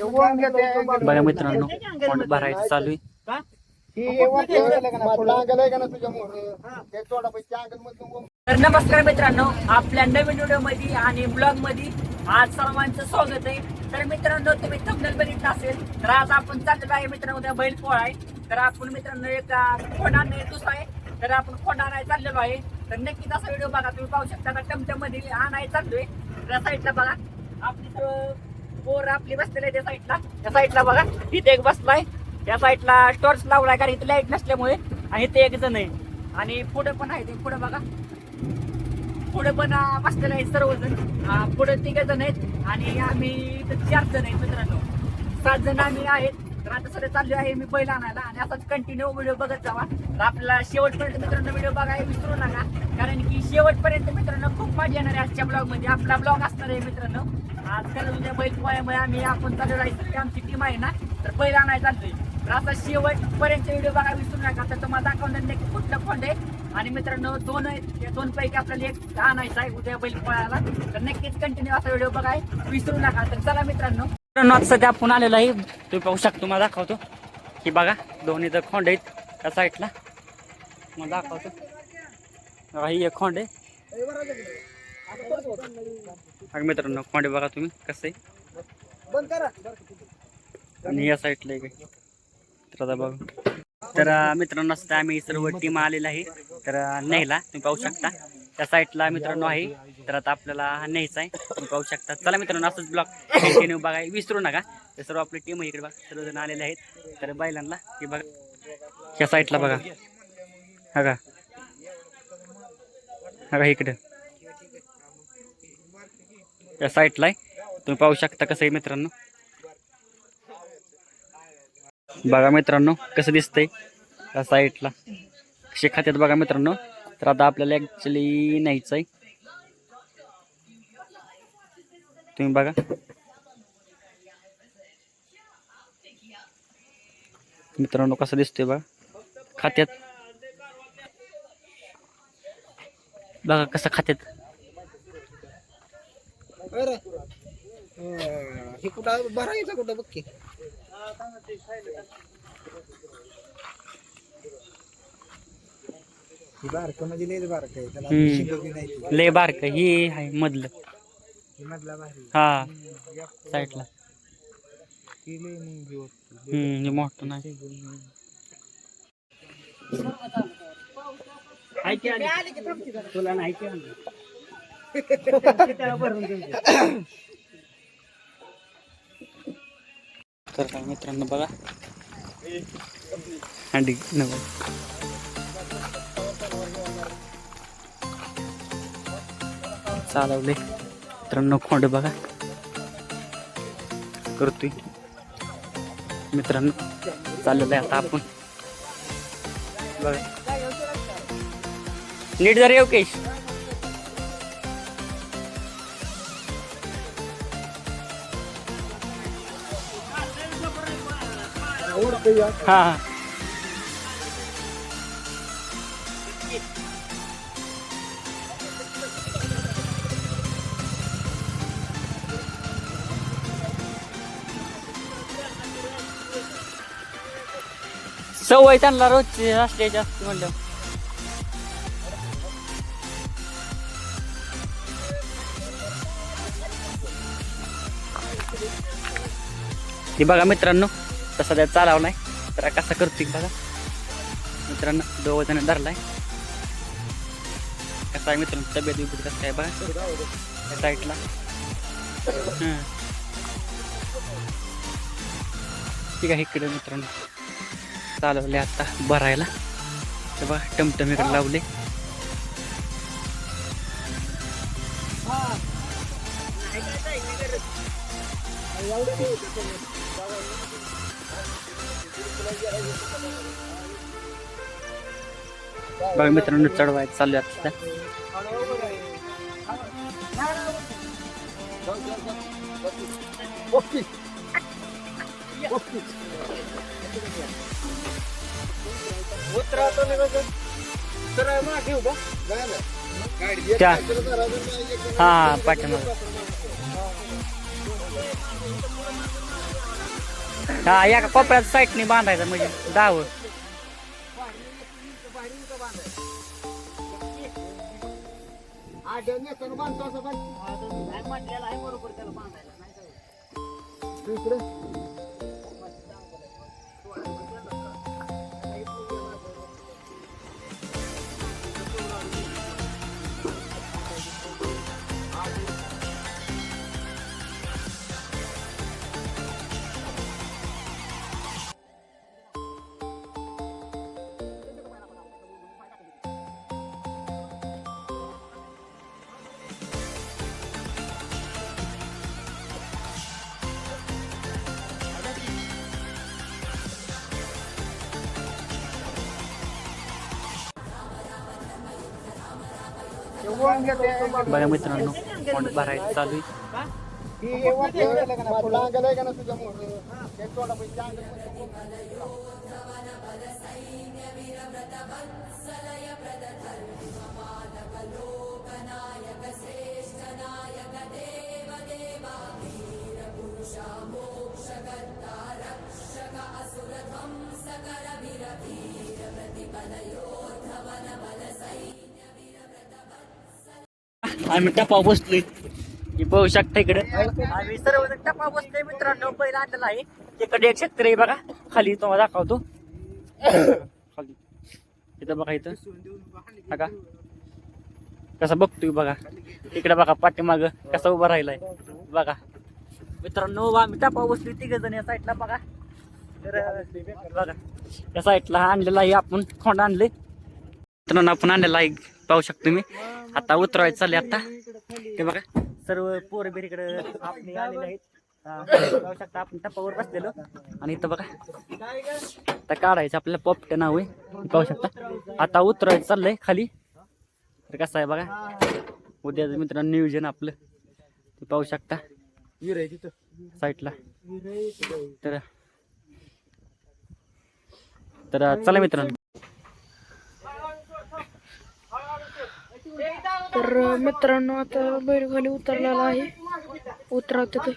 बघा मित्रांनो कोण भरायचं चालू आहे. तर नमस्कार मित्रांनो आपल्या नवीन व्हिडिओमध्ये आणि ब्लॉगमध्ये आज सर्वांचं स्वागत आहे. तर मित्रांनो तुम्ही थंबनेल बघितलं असेल तर आज आपण चाललेलो आहे मित्रांनो उद्या बैल पोळा आहे. तर आपण मित्रांनो एका खोंडा दुसरा आहे. तर आपण खोंडा आणायला चाललेलो आहे. तर नक्कीच असा व्हिडिओ बघा तुम्ही पाहू शकता आता टमटममध्ये आणायला चाललोय. त्या साईडला बघा. आपली पोर आपली बसलेली आहे त्या साईडला त्या साईडला बघा इथे एक बसलाय. त्या साईडला टॉर्च लावलाय कारण इथे लाइट नसल्यामुळे आणि इथे एक जण आहे. आणि पुढे पण आहे ते पुढे बघा. पुढे पण बसलेलं आहे सर्वजण. पुढे तिघ जण आहेत आणि आम्ही इथं चार जण आहेत मित्रांनो. सात जण आम्ही आहेत. तर आता सध्या चाललो आहे मी बैल आणायला आणि असाच कंटिन्यू व्हिडिओ बघत जावा. तर आपल्याला शेवटपर्यंत मित्रांनो व्हिडिओ बघायला विसरू नका. कारण की शेवटपर्यंत मित्रांनो खूप मजा येणार आहे आजच्या ब्लॉगमध्ये. आपला ब्लॉग असणार आहे मित्रांनो. आज उद्या म्हणजे बैल पोळ्यामुळे आम्ही आपण चालू राहायचं आमची टीम आहे ना तर बैल आणायला चालतोय तर आता शेवटपर्यंत व्हिडिओ बघायला विसरू नका. तर तुम्हाला दाखवणार नाही की कुठलं फंड आहे. आणि मित्रांनो दोन आहेत. त्या दोन पैकी आपल्याला एक आणायचा आहे. उद्या बैल पळायला तर नक्कीच कंटिन्यू असा व्हिडिओ बघाय विसरू नका. तर चला मित्रांनो सध्या आपण आलेलो आहे. तुम्ही पाहू शकतो मला दाखवतो. की बघा दोन्ही जर खोंड आहेत. त्या साईडला. मग दाखवतो. ही एक खोंड आहे. मित्रांनो खोंडे बघा तुम्ही कसं आहे. आणि या साईडला एक आहे. तर आता बघा. तर मित्रांनो असं आम्ही सर्व टीम आलेला आहे. तर अं, न्यायला तुम्ही पाहू शकता. त्या साईडला मित्रांनो आहे. तर आपल्याला हा न्यायचा आहे. तुम्ही पाहू शकता. चला मित्रांनो असंच ब्लॉग कंटिन्यू बघा विसरू नका. तर सर्व आपली टीम इकडे बघा. सर्वजण आलेले आहेत. तर बैलांना हे बघा. ह्या साईडला बघा. हा का? हा का या त्या साईडला आहे. तुम्ही पाहू शकता कसं आहे मित्रांनो. बघा मित्रांनो कसं दिसतंय. त्या साईडला कसे खात्यात बघा मित्रांनो. तर आता आपल्याला ॲक्च्युली न्यायचं आहे. तुम्ही बघा. मित्रांनो कसं दिसतंय बघा. खात्यात. बघा कसं खात्यात. हे कुठं बघ की बारकं म्हणजे लयच बारक आहे. त्याला हम्म. शिकवली नाही ती. लय बारक. हे आहे मधलं. मधला भारी. हा. हम्म, या साईडला. हम्म हे मोठं नाही. तुला. तर काय मित्रांनो बघा. हंडी नको चालवले. मित्रांनो खोंड बघा. करतोय. मित्रांनो चाललेलं आहे आता आपण. बघा. नीट जरा येऊ केश. हा हा. सवय त्यांना रोजची असले जास्त म्हणलं. ती बघा मित्रांनो तसा त्या चालवलाय. तर कसा करतो बघा. मित्रांनो दोघ जण धरलाय. कसा आहे मित्रांनो तब्येत बिब्येत कसं आहे बघा. साईटला साईडला ठीक आहे इकडे मित्रांनो. चालवले आता भरायला. ते बघा टमटम इकडे लावले. बघा मित्रांनो चढवायचं चालू आहे आता नाही. सरळ मागे उभा. गाडी त्या. हा पाठीमाग हा एका कोपऱ्यात साईडने बांधायचं म्हणजे दहावं बघा मित्रांनो कोण भरायचं चालू आहे आम्ही टपा बसलोय. पाहू शकता इकडे. आम्ही सर्व टपा बसलोय मित्रांनो. पहिला आणलेला आहे. इकडे एक शेतकरी आहे बघा. खाली तुम्हाला दाखवतो. खाली. इथं बघा इथं. बघा कसा बघतोय बघा. इकडे बघा पाठीमाग कसा उभा राहिलाय. बघा. मित्रांनो आम्ही टपा बसलोय तिघ जण या साईडला बघा. तर बघा. या साईडला आणलेला आहे आपण. खोंड आणले मित्रांनो आपण आणलेला आहे. पाहू शकतो मी आता उतरवायचं चालले आता. ते बघा सर्व पोर बिर आपले आलेले आहेत. जाऊ पाहू शकता आपण टप्पावर बसलेलो. आणि इथं बघा आता काढायचं आपल्याला पॉपट नाव आहे. पाहू शकता. आता उतरवायचं चाललंय खाली. तर कसं आहे बघा उद्याचं मित्रांनो नियोजन आपलं. ते पाहू शकता. साईडला तर तर चला मित्रांनो. तर मित्रांनो आता बैल खाली उतरलेला आहे उतरवते ते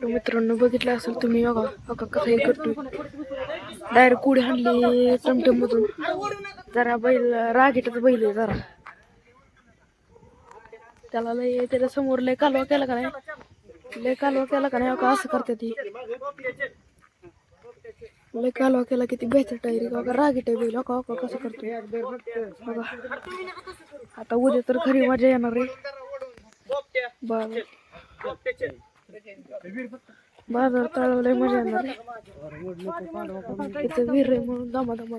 मित्रांनो बघितलं असेल तुम्ही बघा बघा कसं हे करतोय. डायरेक्ट कुडी हाणली चमट्यामधून. जरा बैल रागेटच बैल आहे जरा. त्याला लय त्याच्यासमोर लय कालवा केला का नाही? लय कालवा केला का नाही हो बघा असं करते ती. लय कालवा केला किती बेहतर टायरी का? रागीट आहे बैल हो अका अका हो कसं करतो आता उद्या तर खरी मजा येणार आहे. बघा बाजार तळवलंय मजा येणार आहे. इथं विहीर आहे म्हणून दमा दमा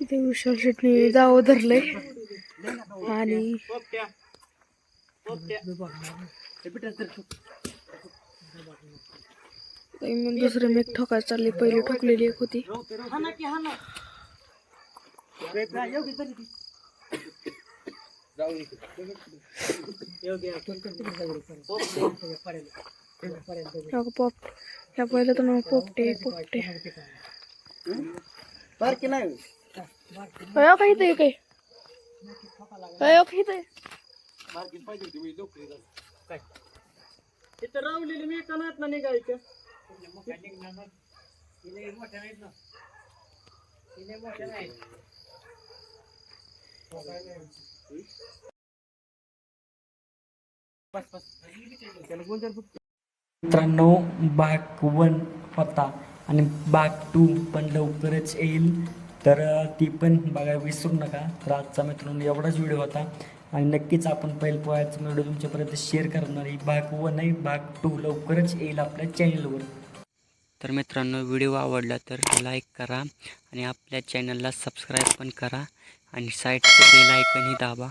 इथे विशाल शेटणी जावं धरलंय आणि मी दुसरे मेक ठोकायला चालली. पहिली ठोकलेली एक होती. पॉप ह्या पहिलं तर पोपटे पोपटे. बारकी नाही अयो काही ते काही अयो काही ते तिथं रावलेली मी एका नात ना निघायचं मित्रांनो भाग वन होता. आणि भाग टू पण लवकरच येईल. तर ती पण बघायला विसरू नका. तर आजचा मित्रांनो एवढाच व्हिडिओ होता. आणि नक्कीच आपण पहिलं पोहायचा व्हिडिओ तुमच्यापर्यंत शेअर करणार आहे. भाग वन आहे भाग टू लवकरच येईल आपल्या चॅनलवर तर मित्रांनो व्हिडिओ आवडला तर लाईक करा आणि आपल्या चॅनलला सबस्क्राईब पण करा. आणि साईडचं बेल आयकनही दाबा.